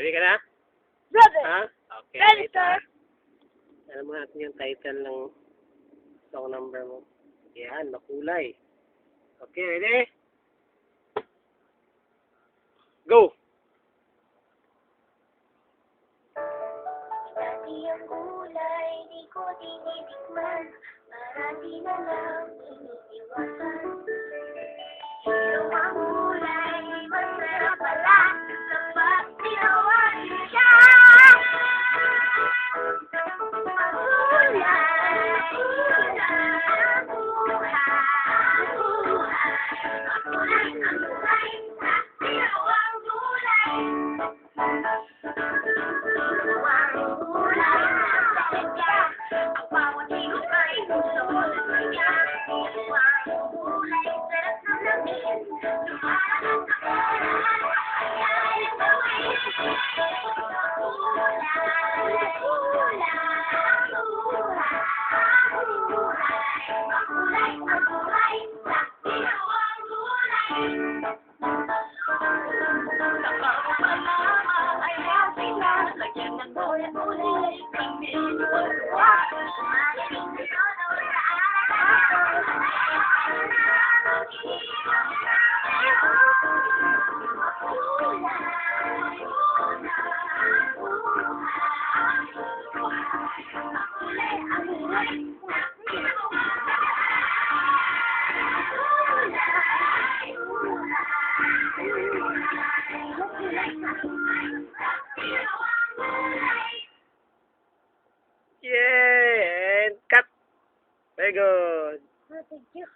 Ready ka na? Brother. Ha? Okay. Ready, sir. Alam mo natin yung title ng song number mo. Yan, makulay. Okay, ready? Go! Dati ang gulay, di ko tinitikman Marami na lang iniiwasan Yay! And cut! Very good. Thank you.